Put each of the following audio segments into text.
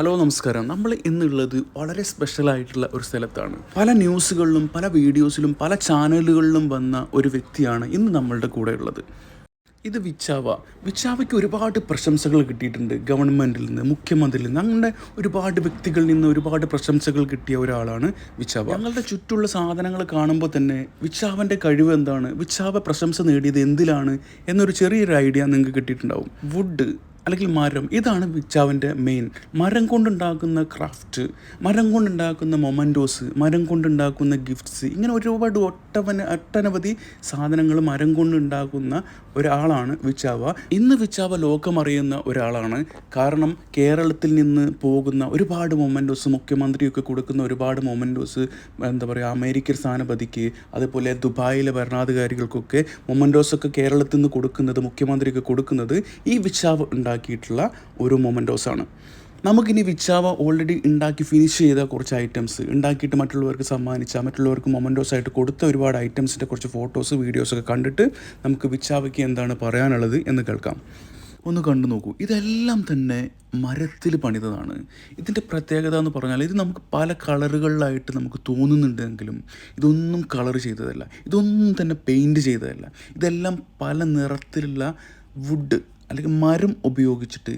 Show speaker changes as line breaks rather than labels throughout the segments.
Hello നമസ്കാരം. നമ്മൾ ഇന്നുള്ളത് വളരെ സ്പെഷ്യൽ ആയിട്ടുള്ള ഒരു സ്ഥലത്താണ്. പല ന്യൂസുകളിലും പല വീഡിയോസിലും പല ചാനലുകളിലും വന്ന ഒരു വ്യക്തിയാണ് ഇന്ന് നമ്മളുടെ കൂടെ ഉള്ളത് ഇത് വിച്ചാവ. വിച്ചാവയ്ക്ക് ഒരുപാട് പ്രശംസകൾ കിട്ടിയിട്ടുണ്ട് ഗവൺമെന്റിൽ നിന്ന് മുഖ്യമന്ത്രിയിൽ നിന്ന്. അങ്ങനെ ഒരുപാട് വ്യക്തികളിൽ നിന്ന് ഒരുപാട് പ്രശംസകൾ കിട്ടിയ ഒരാളാണ് വിച്ചാവ. ഞങ്ങളുടെ ചുറ്റുള്ള സാധനങ്ങൾ കാണുമ്പോൾ തന്നെ വിച്ചാവന്റെ കഴിവ് എന്താണ്? വിച്ചാവ പ്രശംസ നേടിയത് എന്തിലാണ്? എന്നൊരു ചെറിയൊരു ഐഡിയ നിങ്ങൾക്ക് കിട്ടിയിട്ടുണ്ടാവും. വുഡ് അല്ലെങ്കിൽ മരം. ഇതാണ് വിച്ചാവിന്റെ മെയിൻ മരം കൊണ്ടുണ്ടാക്കുന്ന ക്രാഫ്റ്റ് മരം കൊണ്ടുണ്ടാക്കുന്ന മൊമന്റോസ് മരം കൊണ്ടുണ്ടാക്കുന്ന ഗിഫ്റ്റ്സ് ഇങ്ങനെ ഒരുപാട് ഒട്ടവന ഒട്ടനവധി സാധനങ്ങൾ മരം കൊണ്ടുണ്ടാക്കുന്ന ഒരാളാണ് വിച്ചാവ. ഇന്ന് വിച്ചാവ ലോകമറിയുന്ന ഒരാളാണ്. കാരണം കേരളത്തിൽ നിന്ന് പോകുന്ന ഒരുപാട് മൊമന്റോസ് മുഖ്യമന്ത്രിയൊക്കെ കൊടുക്കുന്ന ഒരുപാട് മൊമന്റോസ് എന്താ പറയുക അമേരിക്കൻ സ്ഥാനപതിക്ക് അതുപോലെ ദുബായിലെ ഭരണാധികാരികൾക്കൊക്കെ മൊമന്റോസൊക്കെ കേരളത്തിൽ നിന്ന് കൊടുക്കുന്നത് മുഖ്യമന്ത്രിക്ക് കൊടുക്കുന്നത് ഈ വിച്ചാവ് ഉണ്ടാക്കിയിട്ടുള്ള ഒരു മൊമന്റോസാണ് നമുക്കിനി വിച്ചാവ ഓൾറെഡി ഉണ്ടാക്കി ഫിനിഷ് ചെയ്ത കുറച്ച് ഐറ്റംസ് ഉണ്ടാക്കിയിട്ട് മറ്റുള്ളവർക്ക് സമ്മാനിച്ച മറ്റുള്ളവർക്ക് മൊമന്റോസ് ആയിട്ട് കൊടുത്ത ഒരുപാട് ഐറ്റംസിന്റെ കുറച്ച് ഫോട്ടോസ് വീഡിയോസൊക്കെ കണ്ടിട്ട് നമുക്ക് വിച്ചാവയ്ക്ക് എന്താണ് പറയാനുള്ളത് എന്ന് കേൾക്കാം. ഒന്ന് കണ്ടു നോക്കൂ ഇതെല്ലാം തന്നെ മരത്തിൽ പണിതതാണ്. ഇതിന്റെ പ്രത്യേകത എന്ന് പറഞ്ഞാൽ ഇത് നമുക്ക് പല കളറുകളിലായിട്ട് നമുക്ക് തോന്നുന്നുണ്ടെങ്കിലും ഇതൊന്നും കളർ ചെയ്തതല്ല. ഇതൊന്നും തന്നെ പെയിന്റ് ചെയ്തതല്ല. ഇതെല്ലാം പല നിറത്തിലുള്ള വുഡ് അല്ലെങ്കിൽ മരം ഉപയോഗിച്ചിട്ട്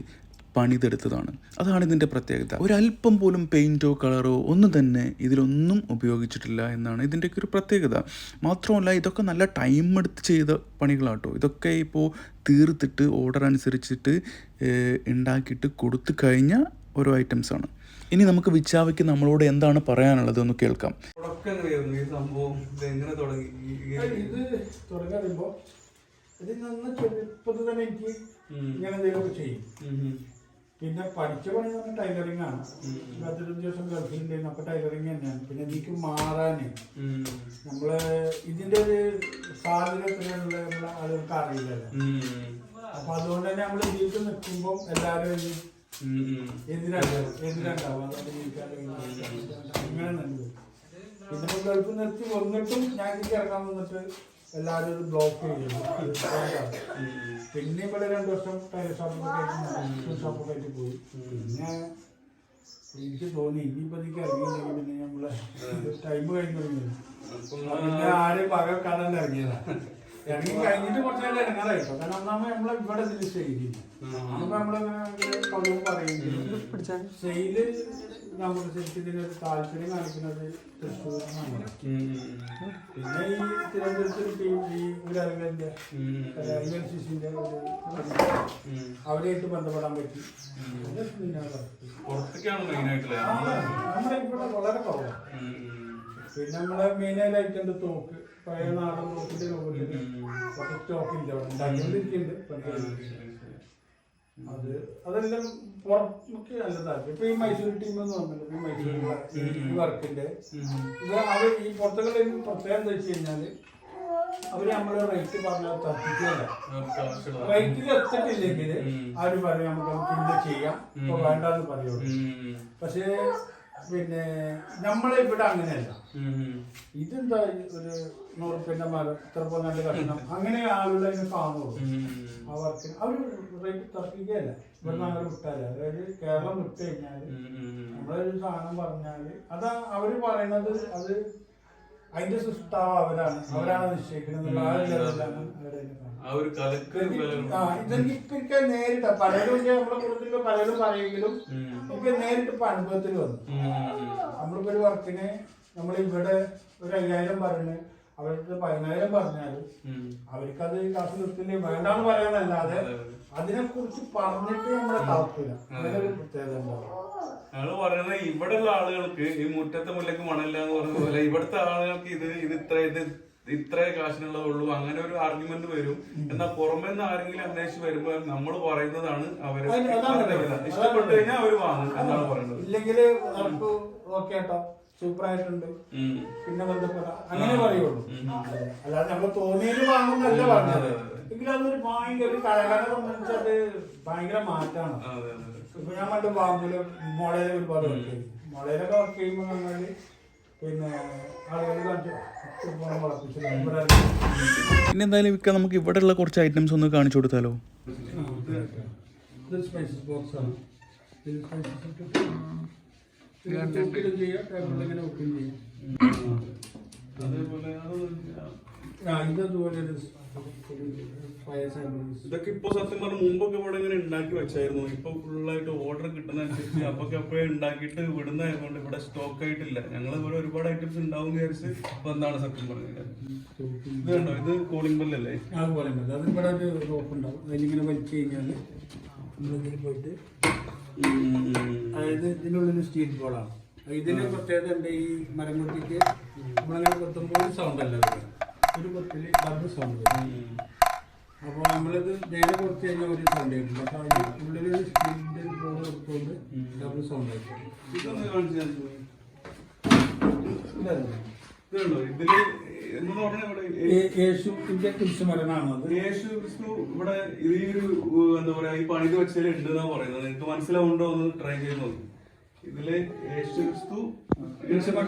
പണിതെടുത്തതാണ്. അതാണ് ഇതിന്റെ പ്രത്യേകത. ഒരല്പം പോലും പെയിന്റോ കളറോ ഒന്നും തന്നെ ഇതിലൊന്നും ഉപയോഗിച്ചിട്ടില്ല എന്നാണ് ഇതിന്റെയൊക്കെ ഒരു പ്രത്യേകത. മാത്രമല്ല ഇതൊക്കെ നല്ല ടൈം എടുത്ത് ചെയ്ത പണികളാട്ടോ. ഇതൊക്കെ ഇപ്പോൾ തീർത്തിട്ട് ഓർഡർ അനുസരിച്ചിട്ട് ഉണ്ടാക്കിയിട്ട് കൊടുത്തു കഴിഞ്ഞ ഓരോ ഐറ്റംസാണ് ഇനി നമുക്ക് വിച്ചാവയ്ക്ക് നമ്മളോട് എന്താണ് പറയാനുള്ളത് ഒന്ന് കേൾക്കാം.
സംഭവം ഇത് എങ്ങനെ തുടങ്ങി? ഈ- ഈ-
അല്ല, ഇത് തുടങ്ങാൻ ഇത് നന്ന ചെറുപ്പത്തിൽ തന്നെ എനിക്ക് ഇങ്ങനെ എന്തെങ്കിലുമൊക്കെ ചെയ്യും. പിന്നെ പഠിച്ച പണി പറഞ്ഞാൽ ടൈലറിംഗ് ആണ്. പത്തിരുപത് ദിവസം ഗൾഫിലുണ്ടായിരുന്നു അപ്പൊ ടൈലറിംഗ് തന്നെയാണ്. പിന്നെ എനിക്ക് മാറാന്. നമ്മൾ ഇതിന്റെ ഒരു സാധ്യത എത്രയുള്ള നമ്മളെ ആളുകൾക്ക് അറിയില്ലല്ലോ. അപ്പൊ അതുകൊണ്ട് തന്നെ നമ്മൾ ജീവിതത്തിൽ നിൽക്കുമ്പോൾ എല്ലാവരും
ഉം.
എതിരാണ്ടാവും എതിരാണ്ടാവും അങ്ങനെ നല്ലത് പിന്നെ ഗൾഫ് നിർത്തി വന്നിട്ടും ഞാൻ ഇതിലേക്ക് ഇറങ്ങാൻ വന്നിട്ട് എല്ലാവരും ഇത് ബ്ലോക്ക് ചെയ്യുന്നു. പിന്നെ ഇവിടെ രണ്ടു വർഷം ടൈലർ ഷോപ്പൊക്കെ ഷോപ്പൊക്കെ പോയി. പിന്നെ എനിക്ക് തോന്നി ഇനിയിപ്പോ എനിക്ക് ഇറങ്ങിയില്ലെങ്കിൽ പിന്നെ നമ്മളെ ടൈം കഴിഞ്ഞു പിന്നെ ആരും പക കാണാൻ ഇറങ്ങിയതാ. ഇറങ്ങി കഴിഞ്ഞിട്ട് കുറച്ച് നേരം ഇറങ്ങാറായിട്ടോ കാരണം ഒന്നാമത് നമ്മളെ ഇവിടെ ഇതിൽ സ്റ്റേജില്ല അപ്പൊ നമ്മളെ കൗതുകം പറയുന്നത് നമ്മുടെ ശരിക്കും താല്പര്യം കാണിക്കുന്നത്
തൃശ്ശൂർ
പിന്നെ ഈ തിരുവനന്തപുരത്ത് ടീം ഈ ഊരരങ്ങന്റെ
ഉം.
ഐ എൽ സി സിന്റെ ഒരു
ഉം.
അവരായിട്ട് ബന്ധപ്പെടാൻ പറ്റി.
പുറത്തേക്കാണ്
നമ്മുടെ ഇവിടെ വളരെ കുറവാണ് പിന്നെ നമ്മളെ മെയിനായിട്ട് ഐറ്റം തോക്ക്. പഴയ നാടൻ തോക്കിന്റെ രൂപത്തിൽ കുറച്ച് സ്റ്റോക്ക് ഇല്ല അവിടെ ഉണ്ടാക്കിക്കൊണ്ടിരിക്കുന്നുണ്ട്. അത് അതെല്ലാം പുറത്ത് നല്ല താല്പര്യം ഇപ്പൊ ഈ മൈസൂർ ടീം എന്ന് പറഞ്ഞില്ല ഈ മൈസൂർ വർക്കിന്റെ. ഇത് അവർ ഈ പുറത്തുകളിൽ പ്രത്യേകം എന്താ വെച്ച് കഴിഞ്ഞാൽ അവർ നമ്മളെ റേറ്റ് പറഞ്ഞാൽ തർക്കിക്കുകയല്ല. റേറ്റിൽ എത്തിട്ടില്ലെങ്കിൽ അവർ പറയും നമുക്ക് പിന്നെ ചെയ്യാം. ഇപ്പൊ വേണ്ടെന്ന് പറയുള്ളൂ പക്ഷേ പിന്നെ നമ്മളെ ഇവിടെ അങ്ങനെയല്ല. ഇതെന്താ ഒരു നൂറുപ്യന്റെ മരം ഇത്ര പോന്ന കഷ്ണം അങ്ങനെ ആളുകൾ കാണുള്ളൂ. അവർക്ക് അവർ റേറ്റ് തർക്കിക്കുകയല്ല. ഇവിടെ അങ്ങനെ വിട്ടാൽ. അതായത് കേരളം വിട്ട് കഴിഞ്ഞാൽ നമ്മളൊരു സാധനം പറഞ്ഞാൽ അതാ അവർ പറയണത് അത് അതിന്റെ സൃഷ്ടാവ് അവരാണ്. അവരാണ് നിശ്ചയിക്കുന്നത്. ആ ഒരു ഇതെനിക്ക് നേരിട്ട പലരും നമ്മളെ നമ്മുടെ കുടുംബത്തിലോ പലരും പറയെങ്കിലും എനിക്ക് നേരിട്ട് ഇപ്പൊ അനുഭവത്തിൽ വന്നു. നമ്മളിപ്പോ ഒരു വർക്കിന് നമ്മൾ ഇവിടെ ഒരു അയ്യായിരം പറഞ്ഞു അവർക്ക് പതിനായിരം പറഞ്ഞാലും അവർക്കത് കാശ് നിർത്തില്ലേ? വേണ്ടാന്ന് പറയാനല്ലാതെ അതിനെ കുറിച്ച് പറഞ്ഞിട്ട് നമ്മളെ താല്പര്യം അങ്ങനെ ഒരു പ്രത്യേകത ഉണ്ടാവും.
ഞങ്ങൾ പറയുന്നത് ഇവിടെയുള്ള ആളുകൾക്ക് ഈ മുറ്റത്തെ മുല്ലക്ക് മണല്ല എന്ന് പറഞ്ഞ പോലെ ഇവിടുത്തെ ആളുകൾക്ക് ഇത് ഇത് ഇത്ര ഇത് ഇത്രേ കാശിനുള്ളതേ ഉള്ളൂ അങ്ങനെ ഒരു ആർഗ്യുമെന്റ് വരും. എന്നാ പുറമെ നിന്ന് ആരെങ്കിലും അന്വേഷിച്ച് വരുമ്പോൾ നമ്മൾ പറയുന്നതാണ് അവർ. ഇഷ്ടപ്പെട്ടു കഴിഞ്ഞാൽ അവർ വാങ്ങും എന്നാണ് പറയുന്നത്.
ഇല്ലെങ്കിൽ ഓക്കെ കേട്ടോ സൂപ്പർ ആയിട്ടുണ്ട് പിന്നെ ബന്ധപ്പെട്ട അങ്ങനെ പറയുള്ളൂ. അല്ലാതെ നമ്മൾ തോന്നിയത് വാങ്ങുന്നല്ല പറഞ്ഞത്. എങ്കിലും അതൊരു ഭയങ്കര ഒരു കലാകാരനെ സംബന്ധിച്ച് അത് ഭയങ്കര മാറ്റാണ്. ഇപ്പൊ ഞാൻ പണ്ട് ബാമ്പിൽ മോളയിൽ ഒരുപാട് വർക്ക് ചെയ്തു. മുളയിലൊക്കെ വർക്ക് ചെയ്യുമ്പോൾ പറഞ്ഞാൽ പിന്നെ ആളുകൾ
പിന്നെ എന്തായാലും ഇക്ക നമുക്ക് ഇവിടെ ഉള്ള കുറച്ച് ഐറ്റംസ് ഒന്ന് കാണിച്ചു കൊടുത്താലോ?
അതേപോലെ
ആ
ഇതൊക്കെ ഇപ്പൊ സത്യം പറഞ്ഞ മുമ്പൊക്കെ ഇവിടെ ഇങ്ങനെ ഉണ്ടാക്കി വെച്ചായിരുന്നു. ഇപ്പൊ ഫുള്ളായിട്ട് ഓർഡർ കിട്ടുന്ന അനുസരിച്ച് അപ്പൊക്കെ അപ്പോഴേ ഉണ്ടാക്കിയിട്ട് വിടുന്നതായതുകൊണ്ട് ഇവിടെ സ്റ്റോക്ക് ആയിട്ടില്ല. ഞങ്ങൾ ഇവിടെ ഒരുപാട് ഐറ്റംസ് ഉണ്ടാവും വിചാരിച്ച് എന്താണ് സത്യം പറഞ്ഞത്? ഇത് കണ്ടോ? ഇത് കൂളിംഗ് ബെല്ലല്ലേ
കോളിംഗ് മതി അത് ഇവിടെ ഒരു റോപ്പ് ഉണ്ടാവും. അതിലിങ്ങനെ വലിച്ചു കഴിഞ്ഞാൽ നമ്മളിതിൽ പോയിട്ട് അതായത് ഇതിനുള്ളിൽ സ്റ്റീൽ ബോളാണ് ഇതിന് പ്രത്യേകത ഉണ്ട് ഈ മരം കൊട്ടിക്ക് നമ്മളിങ്ങനെ കൊത്തുമ്പോൾ സൗണ്ട് അല്ല വരിക. ഒരു സൗണ്ട് അപ്പോൾ നമ്മളിത് നേരെ കൊടുത്തു കഴിഞ്ഞാൽ ഒരു സൗണ്ട് ആയിട്ടില്ല അപ്പോൾ അതിന് ഉള്ളിൽ ഒരു സ്റ്റീലിന്റെ ബോൾ കൊടുത്തുകൊണ്ട് ഡബിൾ സൗണ്ട് ആയിട്ടുണ്ട് അത്?
യേശു ക്രിസ്തു ഇവിടെ ഈ ഒരു എന്താ പറയാ ഈ പണിത് വെച്ചാൽ ഉണ്ട് എന്നാ പറയുന്നത്. നിങ്ങൾക്ക് മനസ്സിലാവുണ്ടോ? ഒന്ന് ട്രൈ ചെയ്ത് നോക്കി. ഇതിൽ യേശുക്രിസ്തു
കുരിശുമ്മ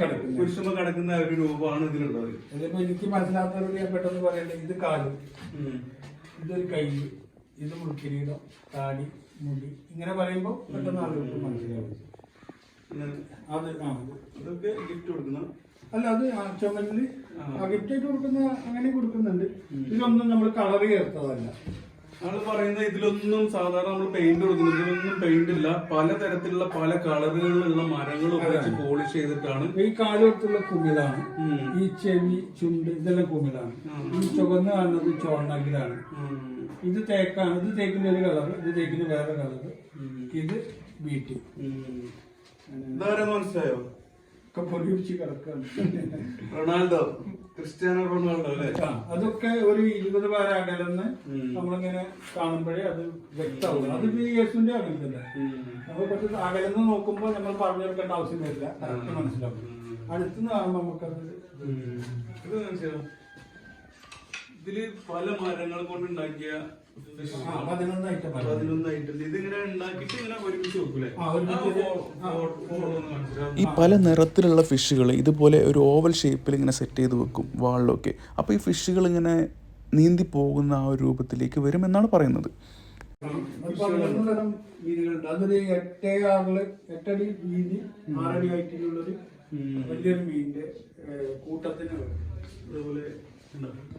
കിടക്കുന്ന.
ഒരു രൂപമാണ് ഇതിലുള്ളത്.
ഇതിപ്പോ എനിക്ക് മനസ്സിലാത്തവരോട് ഞാൻ പെട്ടെന്ന് പറയണ്ടേ ഇത്
കാൽ.
ഇതൊരു കൈ ഇത് മുൾക്കിരീടം താടി മുടി ഇങ്ങനെ പറയുമ്പോൾ പെട്ടെന്ന് ആളുകൾക്ക് മനസ്സിലാവും. അത് ആ
ഇതൊക്കെ ഗിഫ്റ്റ് കൊടുക്കുന്ന?
അല്ല അത് ചുമലിൽ ആ ഗിഫ്റ്റ് ആയിട്ട് കൊടുക്കുന്ന അങ്ങനെ കൊടുക്കുന്നുണ്ട്. ഇതിലൊന്നും നമ്മൾ കളർ ചേർത്തതല്ല.
ആൾ പറയുന്നത് ഇതിലൊന്നും സാധാരണ നമ്മൾ പെയിന്റ് കൊടുക്കുന്നത്. ഇതിലൊന്നും പെയിന്റ് ഇല്ല. പലതരത്തിലുള്ള പല കളറുകളിലുള്ള മരങ്ങൾ ഉപയോഗിച്ച് പോളിഷ് ചെയ്തിട്ടാണ്.
ഈ കാലുകൊടുത്തുള്ള കുമിളാണ്.
ഉം.
ഈ ചെവി ചുണ്ട് ഇതെല്ലാം കുമിളാണ്. ഈ ചുവന്ന് കാണുന്നത് ചോണ്ണകിലാണ് ഇത് തേക്കാണ്. ഇത് തേക്കിന്റെ ഒരു കളർ ഇത് തേക്കിന്റെ വേറെ കളർ ഇത് ബീറ്റ്.
ഇതാരെന്ന് മനസ്സിലായോ?
ഒക്കെ പൊടിപിടിച്ച് കിടക്കാണ്.
റൊണാൾഡോ ക്രിസ്ത്യാനോ റൊണാൾഡോ അല്ലേ?
അതൊക്കെ ഒരു ഇരുപത് പേരെ അകലെന്ന്. നമ്മളിങ്ങനെ കാണുമ്പോഴേ അത് വ്യക്തമാവും. അത് ഈ യേശുവിന്റെ തന്നെ നമ്മൾ കുറച്ച് അകലെന്ന് നോക്കുമ്പോൾ നമ്മൾ പറഞ്ഞു കൊടുക്കേണ്ട ആവശ്യം വരില്ല. മനസ്സിലാവും. അടുത്തുനിന്ന് കാണുമ്പോൾ നമുക്കത്
ഇത് മനസ്സിലായോ ഇതിൽ പല മരങ്ങൾ കൊണ്ട് ഉണ്ടാക്കിയ
ഈ പല നിറത്തിലുള്ള ഫിഷുകൾ ഇതുപോലെ ഒരു ഓവൽ ഷേപ്പിൽ ഇങ്ങനെ സെറ്റ് ചെയ്ത് വെക്കും വാളിലൊക്കെ. അപ്പോൾ ഈ ഫിഷുകൾ ഇങ്ങനെ നീന്തി പോകുന്ന ആ ഒരു രൂപത്തിലേക്ക് വരുമെന്നാണ് പറയുന്നത്.
ഒരു പതിനൊന്ന് തരം വീതികളുണ്ട്. അതൊരു എട്ടേ ആറിൽ എട്ടടി വീതി ആറടി ഹൈറ്റിലുള്ളൊരു വലിയൊരു മീനിന്റെ കൂട്ടത്തിന് വരും.
അതുപോലെ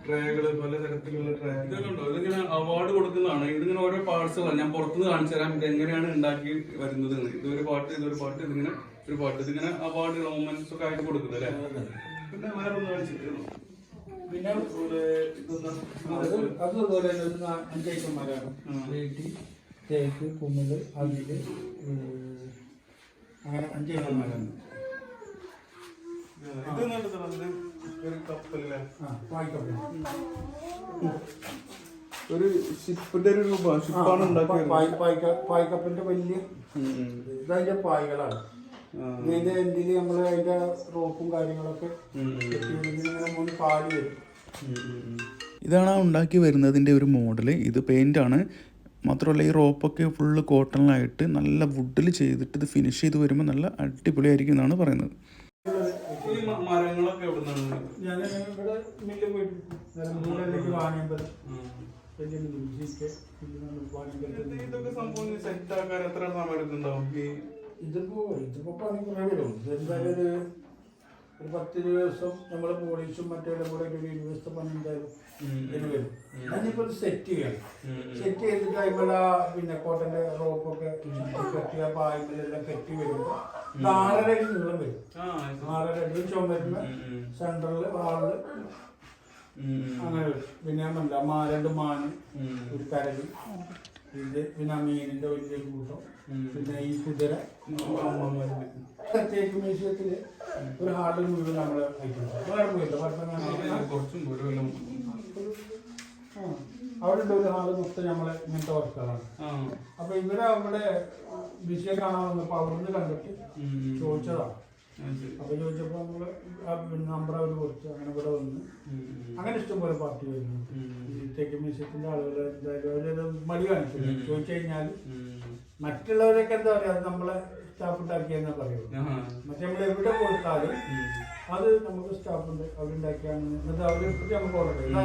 ട്രേകൾ പലതരത്തിലുള്ള ട്രേ ഇതൊക്കെ ഉണ്ടോ ഇതിങ്ങനെ അവാർഡ് കൊടുക്കുന്നതാണ്. ഇതിങ്ങനെ ഓരോ പാർട്സുകളാണ് ഞാൻ പുറത്തുനിന്ന് കാണിച്ചു തരാം ഇത് എങ്ങനെയാണ് ഉണ്ടാക്കി വരുന്നത് എന്ന്. ഇതൊരു പാട്ട് ഇതൊരു പാട്ട് ഇതിങ്ങനെ ഒരു പാട്ട്. ഇതിങ്ങനെ അവാർഡ് മൊമെന്റ്സ് ഒക്കെ ആയിട്ട് കൊടുക്കുന്നത് അല്ലേ? പിന്നെ വേറെ ഒന്ന് കാണിച്ചിട്ട്
പിന്നെ അത് അത് അതുപോലെ തന്നെ അഞ്ച് ഐറ്റന്മാരാണ് വേട്ടി തേക്ക് കുമ്മിൾ അവിൽ അങ്ങനെ അഞ്ച് ഐറ്റന്മാരാണ്
ഇത് ഒരു കപ്പല്ലേ? ഒരു ഷിപ്പിന്റെ ഒരു രൂപ ഷിപ്പാണ്
പായ്ക്കപ്പിന്റെ വലിയ ഇതതിന്റെ പായകളാണ്. ഇതിന്റെ എൻഡിൽ നമ്മൾ അതിന്റെ റോപ്പും കാര്യങ്ങളൊക്കെ ഇങ്ങനെ മൂന്ന് പാൽ വരും.
ഇതാണ് ആ ഉണ്ടാക്കി വരുന്നതിന്റെ ഒരു മോഡൽ ഇത് പെയിന്റാണ് മാത്രമല്ല ഈ റോപ്പൊക്കെ ഫുള്ള് കോട്ടണിലായിട്ട് നല്ല വുഡിൽ ചെയ്തിട്ട് ഇത് ഫിനിഷ് ചെയ്ത് വരുമ്പോൾ നല്ല അടിപൊളിയായിരിക്കും എന്നാണ് പറയുന്നത്.
ഈ മ- മരങ്ങളൊക്കെ
ഞാൻ ഇവിടെ മില്ല് പോയിട്ട് നിലമ്പൂരിലേക്ക് വാണിയമ്പലം വലിയ മില്ല് ജി കെ വാണിയമ്പലത്തിൽ
ഇതൊക്കെ സംഭവം? സെറ്റ് ആക്കാൻ എത്ര സമയം എടുക്കുന്നുണ്ടാവും ഈ
ഇതിപ്പോ ഇതിപ്പോ പണി കുറേ എന്തായാലും ഒരു ഒരു പത്ത് ദിവസം നമ്മളെ പോലീസും മറ്റേ കൂടെ ഒരു ഇരുപത് ദിവസത്തെ പണി എന്തായാലും ഇതിന് വരും. അതിനിപ്പോ സെറ്റ് ചെയ്യണം. സെറ്റ് ചെയ്തിട്ട് ആ പിന്നെ കോട്ടന്റെ റോപ്പൊക്കെ കെട്ടി ആ പായമ്പിലെല്ലാം കെട്ടി വരുമ്പോ നാലര അടി നീളം വരും. ആറര അടി ചുമരുന്ന സെന്ററിൽ വാൾ അങ്ങനെ വരും. പിന്നെ ഞാൻ മാ രണ്ട് മാന് ഒരു കരടി. ഇത് പിന്നെ ആ മീനിന്റെ വലിയൊരു കൂട്ടം പിന്നെ ഈ കുതിര തേക്ക് മ്യൂസിയത്തിൽ ഒരു ഹാളിൽ മുഴുവൻ നമ്മൾ വേറെ പോയില്ല
കുറച്ചും
അവിടെ ഉണ്ട് ഒരു ഹാൾ മൊത്തം നമ്മളെ ഇങ്ങനത്തെ വർക്കുകളാണ്.
ആ.
അപ്പൊ ഇവർ അവിടെ വിഷയം കാണാൻ വന്നപ്പോ അവിടുന്ന് കണ്ടിട്ട് ചോദിച്ചതാ.
ആ, ശരി.
അപ്പൊ ചോദിച്ചപ്പോ നമ്മൾ നമ്പർ അവർ കൊടുത്തു. അങ്ങനെ ഇവിടെ വന്ന്. അങ്ങനെ ഇഷ്ടംപോലെ പാർട്ടി വരുന്നു ഈ തെക്ക് മ്യൂസിയത്തിന്റെ ആളുകൾ എന്തായാലും അവരൊരു മടി കാണിച്ചില്ല. ചോദിച്ചു കഴിഞ്ഞാൽ മറ്റുള്ളവരൊക്കെ എന്താ പറയാ നമ്മളെ സ്റ്റാഫ് ഉണ്ടാക്കിയെന്നാ പറയുള്ളൂ. മറ്റേ നമ്മൾ എവിടെ കൊടുത്താലും അത് നമുക്ക് സ്റ്റാഫ് ഉണ്ട് അവരുണ്ടാക്കിയാണ് എന്നിട്ട് അവർ നമുക്ക് ഓർഡർ ചെയ്യും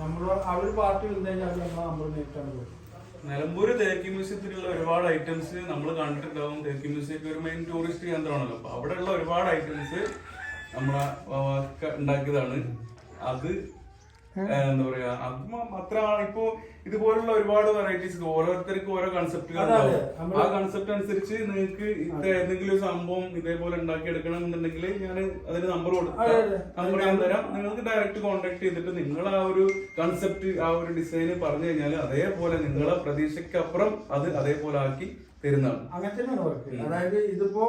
നമ്മൾ അവർ പാർട്ടി വന്നു കഴിഞ്ഞാൽ നമ്മൾ നമ്പർ നേരിട്ടാണ് കൊടുക്കും
നിലമ്പൂര് തേക്കി മ്യൂസിയത്തിലുള്ള ഒരുപാട് ഐറ്റംസ് നമ്മൾ കണ്ടിട്ടുണ്ടാവും. തേക്കി മ്യൂസിയം ഒരു മെയിൻ ടൂറിസ്റ്റ് കേന്ദ്രമാണല്ലോ. അപ്പൊ അവിടെയുള്ള ഒരുപാട് ഐറ്റംസ് നമ്മളെ ഉണ്ടാക്കിയതാണ്. അത് എന്താ പറയാ അത്ര ഇപ്പോ ഇതുപോലുള്ള ഒരുപാട് വെറൈറ്റീസ് ഓരോരുത്തർക്കും ഓരോ കൺസെപ്റ്റുകൾ. ഉണ്ടാവും. ആ കൺസെപ്റ്റ് അനുസരിച്ച് നിങ്ങൾക്ക് ഇത് ഏതെങ്കിലും ഒരു സംഭവം ഇതേപോലെ ഉണ്ടാക്കി എടുക്കണം എന്നുണ്ടെങ്കിൽ ഞാൻ അതിന് നമ്പർ കൊടുക്കാം നമ്പർ ഞാൻ തരാം. നിങ്ങൾക്ക് ഡയറക്റ്റ് കോൺടാക്ട് ചെയ്തിട്ട് നിങ്ങൾ ആ ഒരു കൺസെപ്റ്റ് ആ ഒരു ഡിസൈൻ പറഞ്ഞു കഴിഞ്ഞാൽ അതേപോലെ നിങ്ങളെ പ്രതീക്ഷയ്ക്കപ്പുറം അത് അതേപോലെ ആക്കി തരുന്നതാണ്.
അങ്ങനെ തന്നെയാണ് വർക്ക് അതായത് ഇതിപ്പോ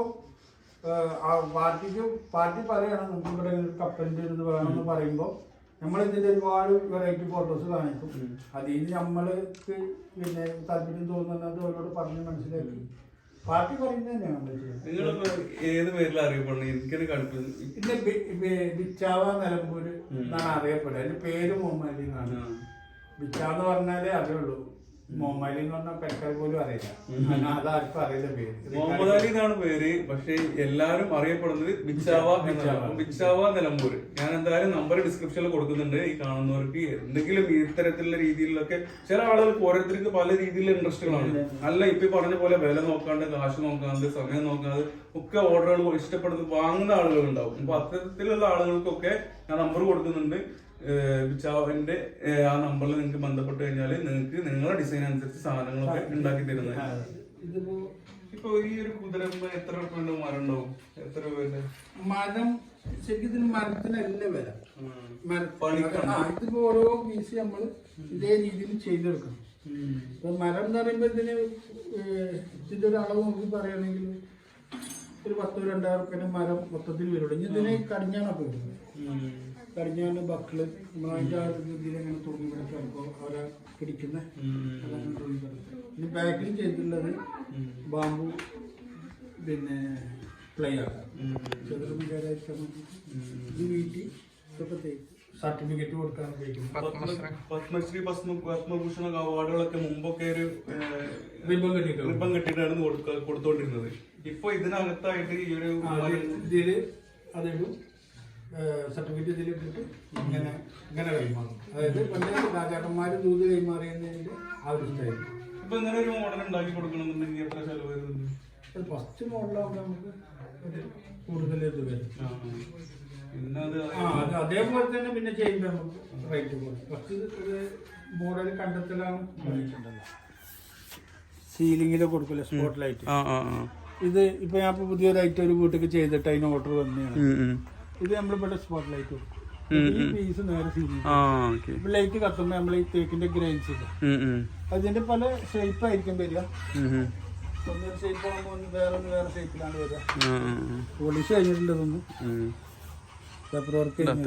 പാർട്ടിക്ക് പാർട്ടി പറയണം നമുക്ക് ഇവിടെ ഇങ്ങനെ ഒരു കപ്പലിന്റെ ഒരു ഇത് വേണമെന്ന് പറയുമ്പോൾ നമ്മൾ ഇതിന്റെ ഒരുപാട് വെറൈറ്റി ഫോട്ടോസ് കാണിക്കും. അതിൽ നമ്മൾക്ക് പിന്നെ താല്പര്യം തോന്നുന്നത് അവരോട് പറഞ്ഞ് മനസ്സിലാക്കി. പാർട്ടി പറയുന്നത് തന്നെയാണ് നമ്മൾ
നിങ്ങൾ ഏത് പേരിൽ അറിയപ്പെടുന്നത് എനിക്കൊരു കടുപ്പ്.
പിന്നെ ബിച്ചാവ നിലമ്പൂര് എന്നാണ് അറിയപ്പെടുക. അതിന്റെ പേര് മുഹമ്മദ് എന്നാണ്. ബിച്ചാവ എന്ന് പറഞ്ഞാലേ അറിയുള്ളൂ. മുഹമ്മദ് എന്ന് പറഞ്ഞ പെരക്കാർ പോലും അറിയില്ല. അതാർക്കും അറിയില്ല പേര്.
മുഹമ്മദ് അലി എന്നാണ് പേര് പക്ഷെ എല്ലാരും അറിയപ്പെടുന്നത് ബിച്ചാവ എന്നാണ്. ബിച്ചാവ നിലമ്പൂര് ഞാൻ എന്തായാലും നമ്പർ ഡിസ്ക്രിപ്ഷനിൽ കൊടുക്കുന്നുണ്ട്. ഈ കാണുന്നവർക്ക് എന്തെങ്കിലും ഇത്തരത്തിലുള്ള രീതിയിലൊക്കെ ചില ആളുകൾക്ക് ഓരോരുത്തർക്ക് പല രീതിയിലുള്ള ഇൻട്രസ്റ്റുകളാണ് അല്ല ഇപ്പൊ പറഞ്ഞ പോലെ വില നോക്കാണ്ട് കാശ് നോക്കാണ്ട് സമയം നോക്കാതെ ഒക്കെ ഓർഡറുകൾ ഇഷ്ടപ്പെടുന്ന വാങ്ങുന്ന ആളുകൾ ഉണ്ടാവും. അപ്പൊ അത്തരത്തിലുള്ള ആളുകൾക്കൊക്കെ ഞാൻ നമ്പർ കൊടുക്കുന്നുണ്ട്. ബിച്ചാവിന്റെ ആ നമ്പറിൽ നിങ്ങൾക്ക് ബന്ധപ്പെട്ട് കഴിഞ്ഞാൽ നിങ്ങൾക്ക് നിങ്ങളുടെ ഡിസൈൻ അനുസരിച്ച് സാധനങ്ങളൊക്കെ ഉണ്ടാക്കി
തരുന്നത്.
ഇപ്പൊ ഈ ഒരു കുതിരമ്പ എത്ര രൂപ മരം ഉണ്ടാവും എത്ര രൂപന്റെ?
മരം ശരിക്കും ഇതിന് മരത്തിനല്ല വില. ഇതിപ്പോ ഓരോ പീസ് നമ്മൾ ഇതേ രീതിയിൽ ചെയ്തെടുക്കണം. ഇപ്പൊ മരം എന്ന് പറയുമ്പോ ഇതിന് ഇതിന്റെ ഒരു അളവ് നോക്കി പറയുകയാണെങ്കിൽ ഒരു പത്തോ രണ്ടായിരം റുപ്യന്റെ മരം മൊത്തത്തിൽ വരുള്ളൂ ഇനി ഇതിന് കടിഞ്ഞാണൊക്കെ വരുന്നത് കടിഞ്ഞാണ് ബക്കിൾ നമ്മൾ അതിന്റെ ആ രീതിയിൽ അങ്ങനെ അവരെ പിടിക്കുന്ന. അതങ്ങനെ തൂങ്ങി കിടക്കും ഇനി ബാക്കിൽ ചെയ്തിട്ടുള്ളത് ബാമ്പു പിന്നെ പ്ലേ ആക്കാം ചെറുതും കയറായിരിക്കാൻ ഇത് വീട്ടിൽ ഇതൊക്കെ തേക്ക് സർട്ടിഫിക്കറ്റ് കൊടുക്കാൻ
പത്മശ്രീ പത്മ പത്മഭൂഷണ അവാർഡുകളൊക്കെ മുമ്പൊക്കെ ഒരു
റിബൺ കെട്ടിട്ട്
റിബൺ കെട്ടിട്ടാണ് കൊടുക്ക- കൊടുത്തോണ്ടിരുന്നത്. ഇപ്പൊ ഇതിനകത്തായിട്ട് ഈ ഒരു
ഇതിൽ അതിടും സർട്ടിഫിക്കറ്റ് ഇതിലിട്ടിട്ട് ഇങ്ങനെ ഇങ്ങനെ കൈമാറും അതായത് പണ്ട് രാജാക്കന്മാർ ദൂത് കൈമാറിയതിന്റെ ആ ഒരു സ്റ്റൈൽ
ഇപ്പൊ ഇങ്ങനെ ഒരു മോഡൽ ഉണ്ടാക്കി കൊടുക്കണമെന്നുണ്ടെങ്കിൽ എത്ര ചെലവ് വരുന്നുണ്ട്
ഫസ്റ്റ് മോഡലാകുമ്പോൾ നമുക്ക് കൂടുതൽ ഇത് വരും
പിന്നെ അത്
ആ അത് അതേപോലെ തന്നെ പിന്നെ ചെയ്യുമ്പോൾ നമുക്ക് റേറ്റ് പോകും ഫസ്റ്റ് മോഡൽ കണ്ടെത്തലാണ് പറഞ്ഞിട്ടുണ്ടല്ലോ സീലിങ്ങിൽ കൊടുക്കില്ല സ്പോട്ട് ലൈറ്റ്
ആ ആ ആ.
ഇത് ഇപ്പൊ ഞാൻ പുതിയൊരു ഐറ്റം ഒരു വീട്ടിൽ ചെയ്തിട്ട് അതിന് ഓർഡർ വന്നതാണ്. ഇത് നമ്മളിവിടെ സ്പോട്ട് ലൈറ്റ് കൊടുക്കും ഈ പീസ് നേരെ ലൈറ്റ് കത്തുമ്പോ നമ്മൾ ഈ തേക്കിന്റെ ഗ്രൈൻസ് ഇല്ല അതിന്റെ പല ഷേപ്പ് ആയിരിക്കും വരിക. ഒന്നൊരു ഷേപ്പ് ആകുമ്പോൾ ഒന്ന് വേറെ ഒന്ന് വേറെ ഷേപ്പിലാണ് വരിക പോളിഷ് ഇതൊന്നും.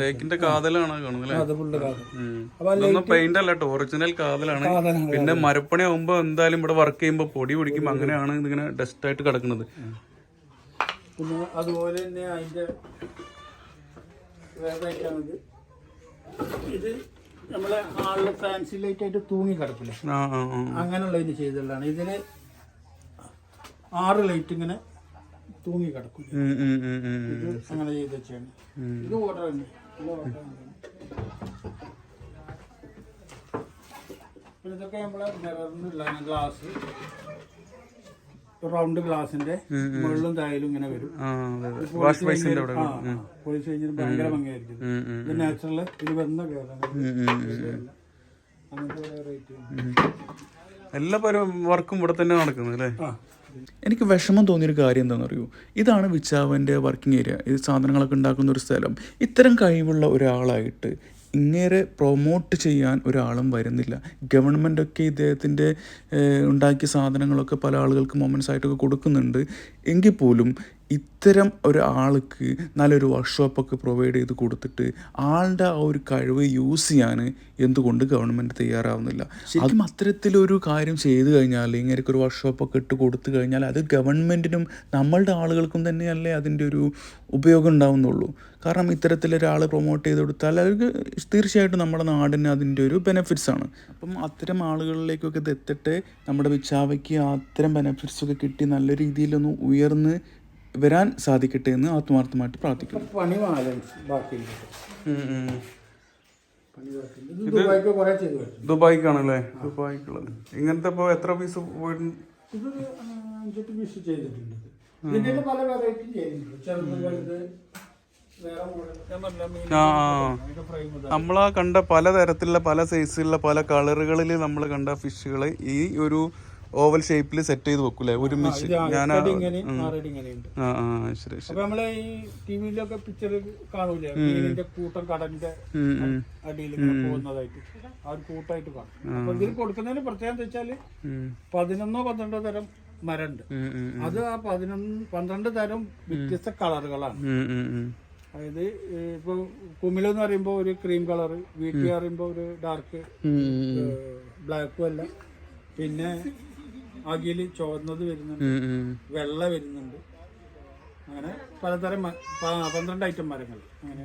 തേക്കിന്റെ കാതലാണ് കാണുന്നത് അല്ലേ?
അത് ഫുള്ള് കാലം
ഉം.
അപ്പൊ
ഇതൊന്നും പെയിന്റ് അല്ല ഒറിജിനൽ കാതലാണ്.
കാതലാണ്,
പിന്നെ മരപ്പണി ആവുമ്പോ എന്തായാലും ഇവിടെ വർക്ക് ചെയ്യുമ്പോ പൊടി പിടിക്കും. അങ്ങനെയാണ് ഇതിങ്ങനെ ഡസ്റ്റ് ആയിട്ട് കിടക്കുന്നത്.
പിന്നെ അതുപോലെ തന്നെ അതിന്റെ ഐറ്റാണിത് ഇത് നമ്മളെ ഹാളിലെ ഫാൻസി ലൈറ്റ് ആയിട്ട് തൂങ്ങി കിടക്കില്ല?
ആ ആ ആ.
അങ്ങനെയുള്ള ഇത് ചെയ്തതാണ്. ഇതിന് ആറ് ലൈറ്റ് ഇങ്ങനെ തൂങ്ങി കിടക്കും. ഇത് അങ്ങനെ ചെയ്ത് വെച്ചാണ്. ഇത് ഓർഡർ തന്നെ ഇതൊക്കെ നമ്മളെ മിററിനുള്ള ഗ്ലാസ് റൗണ്ട് ഗ്ലാസിന്റെ മുകളിലും തായാലും ഇങ്ങനെ വരും.
വാഷ് ബേസിന്റെ അവിടെ
പോളിഷ് കഴിഞ്ഞിട്ട് ഭയങ്കര ഭംഗിയായിരിക്കും. ഇത്. നാച്ചുറൽ ഇത് വന്ന
എല്ലാ വർക്കും ഇവിടെ തന്നെ നടക്കുന്നത് അല്ലേ? എനിക്ക് വിഷമം തോന്നിയൊരു കാര്യം എന്താണെന്ന് അറിയൂ ഇതാണ് വിച്ചാവന്റെ വർക്കിംഗ് ഏരിയ ഇത് സാധനങ്ങളൊക്കെ ഉണ്ടാക്കുന്ന ഒരു സ്ഥലം. ഇത്തരം കഴിവുള്ള ഒരാളായിട്ട് ഇങ്ങേരെ പ്രൊമോട്ട് ചെയ്യാൻ ഒരാളും വരുന്നില്ല. ഗവൺമെന്റൊക്കെ ഇദ്ദേഹത്തിന്റെ ഉണ്ടാക്കിയ സാധനങ്ങളൊക്കെ പല ആളുകൾക്ക് മൊമെന്റ്സ് ആയിട്ടൊക്കെ കൊടുക്കുന്നുണ്ട്. എങ്കിൽ പോലും ഇത്തരം ഒരാൾക്ക് നല്ലൊരു വർക്ക്ഷോപ്പൊക്കെ പ്രൊവൈഡ് ചെയ്ത് കൊടുത്തിട്ട് ആളുടെ ആ ഒരു കഴിവ് യൂസ് ചെയ്യാൻ എന്തുകൊണ്ട് ഗവൺമെന്റ് തയ്യാറാവുന്നില്ല? അതും അത്തരത്തിലൊരു കാര്യം ചെയ്തു കഴിഞ്ഞാൽ ഇങ്ങനെയൊക്കെ ഒരു വർക്ക്ഷോപ്പൊക്കെ ഇട്ട് കൊടുത്തു കഴിഞ്ഞാൽ അത് ഗവൺമെന്റിനും നമ്മളുടെ ആളുകൾക്കും തന്നെയല്ലേ അതിന്റെ ഒരു ഉപയോഗം ഉണ്ടാവുന്നുള്ളൂ. കാരണം ഇത്തരത്തിലൊരാൾ പ്രൊമോട്ട് ചെയ്ത് കൊടുത്താൽ അവർക്ക് തീർച്ചയായിട്ടും നമ്മുടെ നാടിന് അതിന്റെ ഒരു ബെനിഫിറ്റ്സ് ആണ്. അപ്പം അത്തരം ആളുകളിലേക്കൊക്കെ ഇത് എത്തിട്ട്. നമ്മുടെ വിച്ചാവയ്ക്ക് അത്തരം ബെനിഫിറ്റ്സ് ഒക്കെ കിട്ടി നല്ല രീതിയിലൊന്ന് ഉയർന്ന് വരാൻ സാധിക്കട്ടെ എന്ന് ആത്മാർത്ഥമായിട്ട് പ്രാർത്ഥിക്കുന്നു.
പണി ബാക്കിയുണ്ട്.
ദുബായിക്കാണല്ലേ? ദുബായിക്കുള്ളത്. ഇങ്ങനത്തെ ഇപ്പോൾ എത്ര പീസ് പോയിട്ടുണ്ട്?
ഇത് അഞ്ചെട്ട് പീസ് ചെയ്തിട്ടുണ്ട്. പല വെറൈറ്റി ചെയ്തിട്ടുണ്ട് ചെറുത് വലുത്.
ആ. നമ്മളാ കണ്ട പലതരത്തിലുള്ള പല സൈസിലുള്ള പല കളറുകളിൽ നമ്മൾ കണ്ട ഫിഷുകൾ ഈ ഒരു ഓവൽ ഷേപ്പിൽ സെറ്റ് ചെയ്ത് വെക്കൂലേ ഒരുമിച്ച്. ഞാൻ ആ ആ ശരി ശരി.
നമ്മളെ ഈ ടിവിയിലൊക്കെ പിക്ചർ കാണൂലേ? മീനിന്റെ കൂട്ടം കടലിന്റെ
ഉം, ഉം,
അടിയിൽ പോകുന്നതായിട്ട്. ആ ഒരു കൂട്ടായിട്ട് കാണും. അപ്പൊ ഇതിൽ കൊടുക്കുന്നതിന് പ്രത്യേകത എന്താ വെച്ചാൽ
ഉം,
പതിനൊന്നോ പന്ത്രണ്ടോ തരം
ഉം,
അത് ആ പതിനൊന്ന് പന്ത്രണ്ട് തരം വ്യത്യസ്ത കളറുകളാണ്. അതായത് ഇപ്പൊ കുമിൾ എന്ന് പറയുമ്പോ ഒരു ക്രീം കളർ വീട്ടിൽ പറയുമ്പോ ഒരു ഡാർക്ക് ബ്ലാക്കും അല്ല. പിന്നെ അകിൽ ചുവന്നത് വരുന്നുണ്ട്. വെള്ള വരുന്നുണ്ട്. അങ്ങനെ പലതരം പന്ത്രണ്ട് ഐറ്റം മരങ്ങൾ. അങ്ങനെ.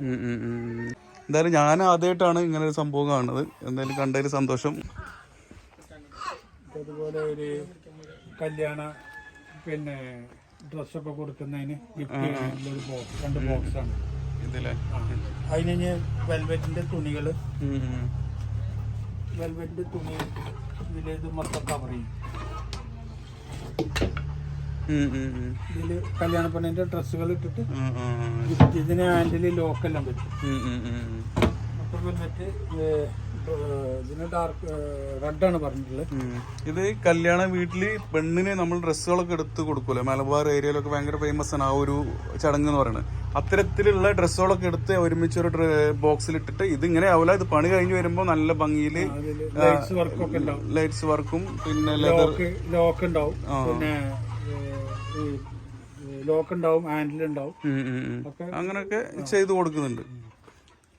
എന്തായാലും ഞാൻ ആദ്യമായിട്ടാണ് ഇങ്ങനെ ഒരു സംഭവം കാണുന്നത്. എന്തായാലും കണ്ടതിൽ സന്തോഷം.
അതുപോലെ ഒരു കല്യാണ പിന്നെ ഡ്രസ്സൊക്കെ കൊടുക്കുന്നതിന് ഗിഫ്റ്റ് ചെയ്യാനുള്ള ഒരു ബോക്സ് രണ്ട് ബോക്സ് ആണ്
ഇതിലെ
അതിന് വെൽവെറ്റിന്റെ തുണികൾ. വെൽവെറ്റിന്റെ തുണി ഇതിലേത് മൊത്തം കവർ ചെയ്യും. ഇതിൽ കല്യാണ പെണ്ണിന്റെ ഡ്രസ്സുകൾ ഇട്ടിട്ട് ഇതിന് ഹാൻഡിൽ ലോക്കെല്ലാം പറ്റും അപ്പൊ വെൽവെറ്റ് ഇതിന് ഡാർക്ക് റെഡാണ് പറഞ്ഞിട്ടുള്ളത്.
ഇത് കല്യാണ വീട്ടിൽ പെണ്ണിന് നമ്മൾ ഡ്രസ്സുകളൊക്കെ എടുത്ത് കൊടുക്കൂലേ? മലബാർ ഏരിയയിലൊക്കെ ഭയങ്കര ഫേമസ് ആണ് ആ ഒരു ചടങ്ങ് എന്ന് പറയുന്നത്. അത്തരത്തിലുള്ള ഡ്രസ്സുകളൊക്കെ എടുത്ത് ഒരുമിച്ച് ഒരു ബോക്സിൽ ഇട്ടിട്ട് ഇത് ഇങ്ങനെ ആവില്ല ഇത് പണി കഴിഞ്ഞ് വരുമ്പോൾ നല്ല ഭംഗിയിൽ
ലൈറ്റ്സ്
വർക്കും പിന്നെ ലെതർ
ലോക്ക് ഉണ്ടാവും. പിന്നെ ലോക്ക് ഉണ്ടാവും ഹാൻഡിൽ ഉണ്ടാവും.
അങ്ങനെയൊക്കെ ചെയ്തു കൊടുക്കുന്നുണ്ട്.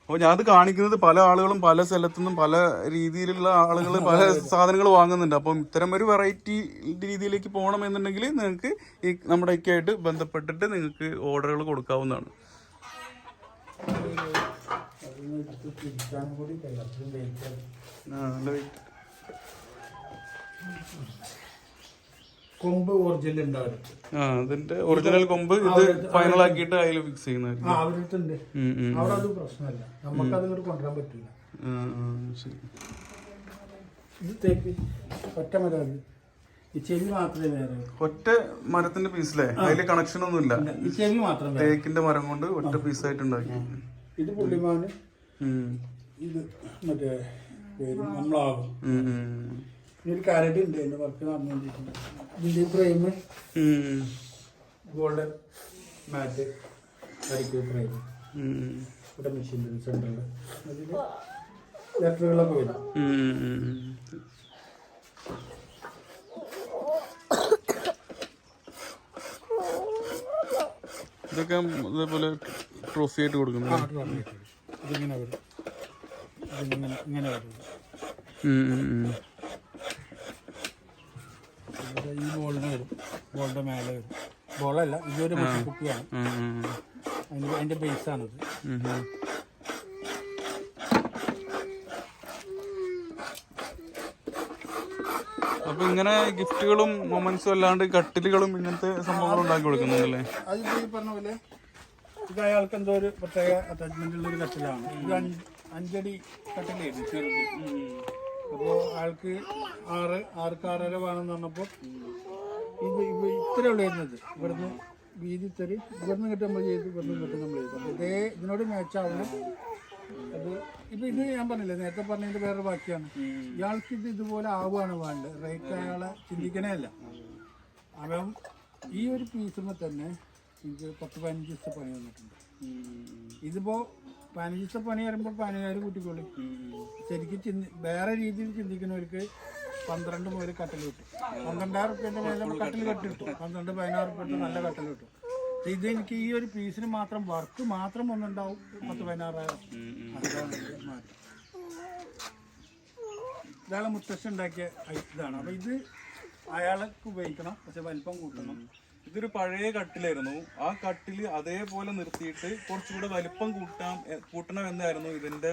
അപ്പോൾ ഞാനത് കാണിക്കുന്നത് പല ആളുകളും പല സ്ഥലത്തുനിന്നും പല രീതിയിലുള്ള ആളുകൾ പല സാധനങ്ങൾ വാങ്ങുന്നുണ്ട്. അപ്പം ഇത്തരം ഒരു വെറൈറ്റി രീതിയിലേക്ക് പോകണമെന്നുണ്ടെങ്കിൽ നിങ്ങൾക്ക് ഈ നമ്മുടെ ഒക്കെ ആയിട്ട് ബന്ധപ്പെട്ടിട്ട് നിങ്ങൾക്ക് ഓർഡറുകൾ കൊടുക്കാവുന്നതാണ്.
ആ കൂടി കഴിയും അത്രയും weight ആണ്.
ആ, നല്ല weight.
കൊമ്പ് ഒറിജിനൽ ഉണ്ടാവും
ആ അതിന്റെ ഒറിജിനൽ കൊമ്പ് ഇത് ഫൈനൽ ആക്കിയിട്ട് അതിൽ ഫിക്സ് ചെയ്യുന്നതായിരിക്കും ഉം, ഉം.
അവിടെ അത് പ്രശ്നമല്ല. നമുക്ക് അതിങ്ങോട്ട് കൊണ്ടുവരാൻ പറ്റില്ല ഇത് തേക്ക്. ഒറ്റ മരം. ഈ ചെവി മാത്രമേ വേറെ
ഒറ്റ മരത്തിന്റെ പീസിലേ അതിൽ കണക്ഷൻ ഒന്നും
ഇല്ല, ഈ ചെവി മാത്രം
തേക്കിന്റെ മരം കൊണ്ട് ഒറ്റ പീസായിട്ട് ഉണ്ടാക്കി.
ഇത് പുള്ളിമാന് ഇത് മറ്റേ നമ്മളാകും.
ഉം, ഉം.
ഇനി ഒരു കരടി ഉണ്ട് എന്റെ വർക്ക് നടന്നുകൊണ്ടിരിക്കുന്നത് ഇതിന്റെ ഫ്രെയിം. ഗോൾഡൻ മാറ്റ് അരിക്കൂ ഫ്രെയിം. ഇവിടെ മെഷീൻ സെന്ററിൽ അതിൽ ലെറ്ററുകളൊക്കെ വരും.
ഇതൊക്കെ ഇതേപോലെ ട്രോഫി ആയിട്ട് കൊടുക്കുന്നു.
ഇതിങ്ങനെ വരും ഇതിങ്ങനെ ഇങ്ങനെ വരും ഈ ബോളിന് വരും. ബോളിന്റെ മേലെ വരും. ബോളല്ല ഇതൊരു കുപ്പിയാണ്. അതിന്റെ അതിന്റെ ബേസാണിത്.
അപ്പൊ ഇങ്ങനെ ഗിഫ്റ്റുകളും മൊമെന്റ്സും അല്ലാണ്ട് കട്ടിലുകളും ഇങ്ങനത്തെ സംഭവങ്ങളും ഉണ്ടാക്കി കൊടുക്കുന്നുണ്ടല്ലേ
ഈ പറഞ്ഞ പോലെ ഇത് അയാൾക്ക് എന്തോ ഒരു പ്രത്യേക അറ്റാച്ച്മെന്റ് ഉള്ള ഒരു കട്ടിലാണ്. ഇത് അഞ്ചടി കട്ടിലായിരുന്നു ചെറുത്. അപ്പോൾ ആൾക്ക് ആറ് ആർക്ക് ആറര വേണമെന്ന് പറഞ്ഞപ്പോൾ ഇത് ഇവ ഇത്ര ഇവിടുന്ന് വീതി ഇത്തിരി ഇവിടുന്ന് കിട്ടും നമ്മൾ ചെയ്ത് ഇവിടുന്ന് കിട്ടും നമ്മൾ ചെയ്തു. ഇതേ ഇതിനോട് മാച്ചാവുന്നു അത് ഇപ്പൊ ഇത് ഞാൻ പറഞ്ഞില്ലേ നേരത്തെ പറഞ്ഞതിന്റെ വേറെ ബാക്കിയാണ് ഇയാൾക്ക് ഇത് ഇതുപോലെ ആവുകയാണ് വേണ്ടത്. റേറ്റ് അയാളെ ചിന്തിക്കണേ അല്ല. അവൻ ഈ ഒരു പീസിനെ തന്നെ എനിക്ക് പത്ത് പതിനഞ്ച് ദിവസത്തെ പണി വന്നിട്ടുണ്ട് ഇതിപ്പോ പതിനഞ്ച് ദിവസം പണി വരുമ്പോൾ പതിനയ്യായിരം കൂട്ടിക്കോളി ശരിക്കും ചിന്തി വേറെ രീതിയിൽ ചിന്തിക്കുന്നവർക്ക് പന്ത്രണ്ട് മുതൽ കട്ടിൽ കിട്ടും. പന്ത്രണ്ടായിരം റുപ്യന്റെ മേലെ കട്ടിൽ കെട്ടി കിട്ടും. പന്ത്രണ്ട് പതിനാറ് റുപ്യന്റെ നല്ല കട്ടിൽ കിട്ടും. ഇത് എനിക്ക് ഈ ഒരു പീസിന് മാത്രം വർക്ക് മാത്രം ഒന്നുണ്ടാവും. പത്ത് പതിനാറായിരം. അതാണ് മാറ്റം. ഇയാളെ മുത്തശ്ശൻ ഉണ്ടാക്കിയ ഇതാണ്. അപ്പൊ ഇത് അയാൾക്ക് ഉപയോഗിക്കണം. പക്ഷെ വലിപ്പം കൂട്ടണം.
ഇതൊരു പഴയ കട്ടിലായിരുന്നു. ആ കട്ടിൽ അതേപോലെ നിർത്തിയിട്ട് കുറച്ചുകൂടെ വലിപ്പം കൂട്ടാം കൂട്ടണം എന്നായിരുന്നു ഇതിന്റെ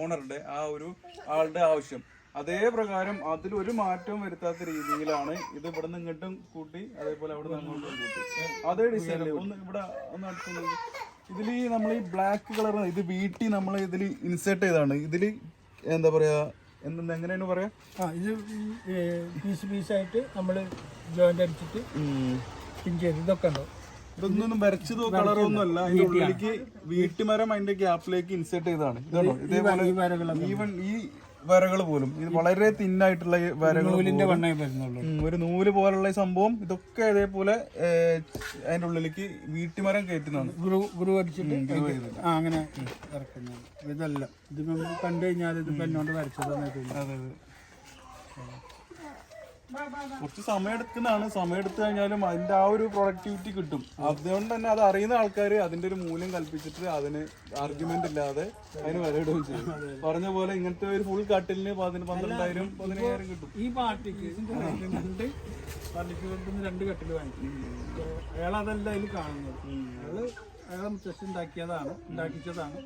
ഓണറുടെ ആ ഒരു ആളുടെ ആവശ്യം. അതേ പ്രകാരം അതിൽ ഒരു മാറ്റവും വരുത്താത്ത രീതിയിലാണ് ഇത് ഇവിടെ നിന്ന് ഇങ്ങോട്ടും കൂട്ടി അതേപോലെ അവിടെ നിന്ന് അങ്ങോട്ടും കൂട്ടി. അതേ ഡിസൈൻ ഒന്ന് ഇവിടെ ഒന്ന് അടുത്ത് നോക്ക്. ഇതിൽ നമ്മൾ ഈ ബ്ലാക്ക് കളർ ഇത് വീട്ടിൽ നമ്മൾ ഇതിൽ ഇൻസേർട്ട് ചെയ്താണ് ഇതിൽ എന്താ പറയാ എന്താ എങ്ങനെയാണ് പറയാ?
ആ ഇത് പീസ് പീസായിട്ട് നമ്മൾ ജോയിന്റ് അടിച്ചിട്ട് ചെയ്ത്. ഇതൊക്കെ ഉണ്ടോ.
ഇതൊന്നും വരച്ചതോ കളറോ ഒന്നും അല്ല അതിന്റെ ഉള്ളിലേക്ക് വീട്ടുമരം അതിന്റെ ഗ്യാപ്പിലേക്ക് ഇൻസേർട്ട് ചെയ്തതാണ്. ഇതാണോ? ഇതേപോലെ
ഈ
ഈവൻ ഈ വരകൾ പോലും ഇത് വളരെ തിന്നായിട്ടുള്ള വരകൾ ഒരു നൂൽ പോലുള്ള സംഭവം ഇതൊക്കെ ഇതേപോലെ അതിന്റെ ഉള്ളിലേക്ക് വീട്ടുമരം കയറ്റുന്നതാണ്.
ഗുരു ഗുരു അടിച്ചിട്ട് അങ്ങനെ ഇറക്കുന്നത്. ഇതല്ല. ഇത് കണ്ടു കഴിഞ്ഞാൽ ഇത് എന്നോട് വരച്ചതാണെന്ന് തോന്നുന്നു.
അതെ. കുറച്ച് സമയം എടുക്കുന്നതാണ് സമയം എടുത്തു കഴിഞ്ഞാലും അതിന്റെ ആ ഒരു പ്രൊഡക്ടിവിറ്റി കിട്ടും. അതുകൊണ്ട് തന്നെ അത് അറിയുന്ന ആൾക്കാർ അതിന്റെ ഒരു മൂല്യം കൽപ്പിച്ചിട്ട് അതിന് ആർഗ്യുമെന്റ് ഇല്ലാതെ അതിന് വിലയിടുകയും ചെയ്യും. പറഞ്ഞ പോലെ ഇങ്ങനത്തെ ഒരു ഫുൾ കട്ടിലിന് പതിന് പന്ത്രണ്ടായിരം പതിനയ്യായിരം കിട്ടും.
ഈ പാർട്ടിക്ക് രണ്ട് പാർട്ടിക്ക് വാങ്ങിക്കും കെട്ടിൽ വാങ്ങിച്ചു. അയാൾ അതല്ല അതിൽ കാണുന്നത്. അയാൾ അയാളെ മുത്തശ്ശി ഉണ്ടാക്കിയതാണ് ഉണ്ടാക്കിച്ചതാണ്.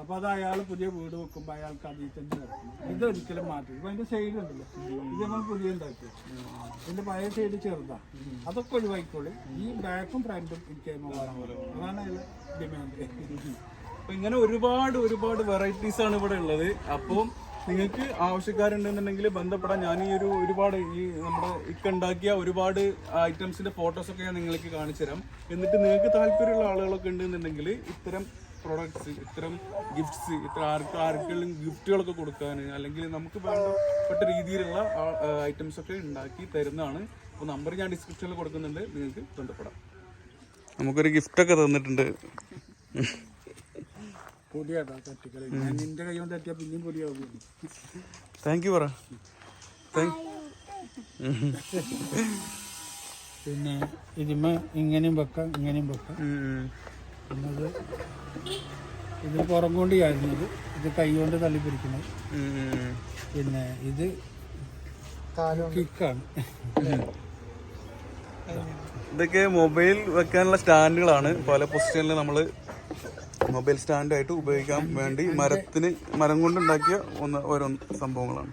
അപ്പൊ അത് അയാൾ പുതിയ വീട് വെക്കുമ്പോൾ അയാൾക്ക് അതിൽ തന്നെ കിടക്കണം ഇതൊരിക്കലും മാറ്റി ഇപ്പൊ അതിന്റെ സൈഡ് ഉണ്ടല്ലോ. ഇത് നമ്മൾ പുതിയ ഉണ്ടാക്കി ഇതിന്റെ പഴയ സൈഡ് ചെറുതാ. അതൊക്കെ ഒഴിവാക്കിക്കോളി. ഈ ബാക്കും ഫ്രണ്ടും എനിക്ക് അതാണ് അയാളെ ഡിമാൻഡ്
അപ്പൊ ഇങ്ങനെ ഒരുപാട് ഒരുപാട് വെറൈറ്റീസ് ആണ് ഇവിടെ ഉള്ളത്. അപ്പോൾ നിങ്ങൾക്ക് ആവശ്യക്കാരുണ്ടെന്നുണ്ടെങ്കിൽ ബന്ധപ്പെടാൻ ഞാൻ ഈ ഒരു ഒരുപാട് ഈ നമ്മുടെ ഇക്ക ഉണ്ടാക്കിയ ഒരുപാട് ഐറ്റംസിന്റെ ഫോട്ടോസ് ഒക്കെ ഞാൻ നിങ്ങൾക്ക് കാണിച്ചു തരാം എന്നിട്ട് നിങ്ങൾക്ക് താല്പര്യമുള്ള ആളുകളൊക്കെ ഉണ്ടെന്നുണ്ടെങ്കിൽ ഇത്തരം പ്രോഡക്ട്സ് ഇത്തരം ഗിഫ്റ്റ്സ് ഇത്ര ആർക്ക് ആർക്കെങ്കിലും ഗിഫ്റ്റുകളൊക്കെ കൊടുക്കാൻ അല്ലെങ്കിൽ നമുക്ക് വേണ്ടപ്പെട്ട രീതിയിലുള്ള ഐറ്റംസ് ഒക്കെ ഉണ്ടാക്കി തരുന്നതാണ്. അപ്പോൾ നമ്പർ ഞാൻ ഡിസ്ക്രിപ്ഷനിൽ കൊടുക്കുന്നുണ്ട്. നിങ്ങൾക്ക് ബന്ധപ്പെടാം. നമുക്കൊരു ഗിഫ്റ്റൊക്കെ തന്നിട്ടുണ്ട്.
പൊടിയാട്ടോ തട്ടിക്കളി. ഞാൻ നിന്റെ കൈ കൊണ്ട് തട്ടിയാൽ പിന്നെയും പൊടിയാവും.
താങ്ക് യു പറ.
പിന്നെ ഇതിമ ഇങ്ങനെയും വെക്കാം ഇങ്ങനെയും വെക്കാം. പിന്നെ ഇത് പുറം കൊണ്ട് ചാടുന്നത് ഇത് കൈ കൊണ്ട് തള്ളി പിന്നെ ഇത് കിക്കാണ്.
ഇതൊക്കെ മൊബൈൽ വെക്കാനുള്ള സ്റ്റാൻഡുകളാണ്. പല പൊസിഷനിൽ നമ്മൾ മൊബൈൽ സ്റ്റാൻഡായിട്ട് ഉപയോഗിക്കാൻ വേണ്ടി മരത്തിന് മരം കൊണ്ടുണ്ടാക്കിയ ഒന്ന് ഓരോ സംഭവങ്ങളാണ്.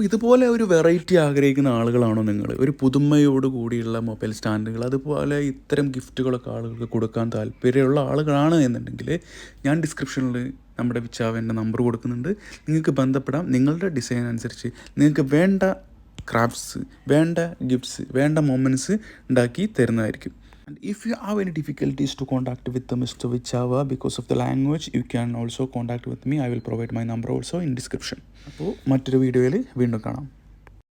അപ്പോൾ ഇതുപോലെ ഒരു വെറൈറ്റി ആഗ്രഹിക്കുന്ന ആളുകളാണോ നിങ്ങൾ ഒരു പുതുമയോട് കൂടിയുള്ള മൊബൈൽ സ്റ്റാൻഡുകൾ അതുപോലെ ഇത്തരം ഗിഫ്റ്റുകളൊക്കെ ആളുകൾക്ക് കൊടുക്കാൻ താല്പര്യമുള്ള ആളുകളാണ് എന്നുണ്ടെങ്കിൽ ഞാൻ ഡിസ്ക്രിപ്ഷനിൽ നമ്മുടെ വിച്ചാവന്റെ നമ്പർ കൊടുക്കുന്നുണ്ട്. നിങ്ങൾക്ക് ബന്ധപ്പെടാം. നിങ്ങളുടെ ഡിസൈൻ അനുസരിച്ച് നിങ്ങൾക്ക് വേണ്ട ക്രാഫ്റ്റ്സ് വേണ്ട ഗിഫ്റ്റ്സ് വേണ്ട മൊമെന്റ്സ് ഉണ്ടാക്കി തരുന്നതായിരിക്കും. And if you have any difficulties to contact with the Mr. Vichava because of the language, you can also contact with me. I will provide my number also in description. അപ്പോൾ മറ്റൊരു വീഡിയോയിൽ വീണ്ടും കാണാം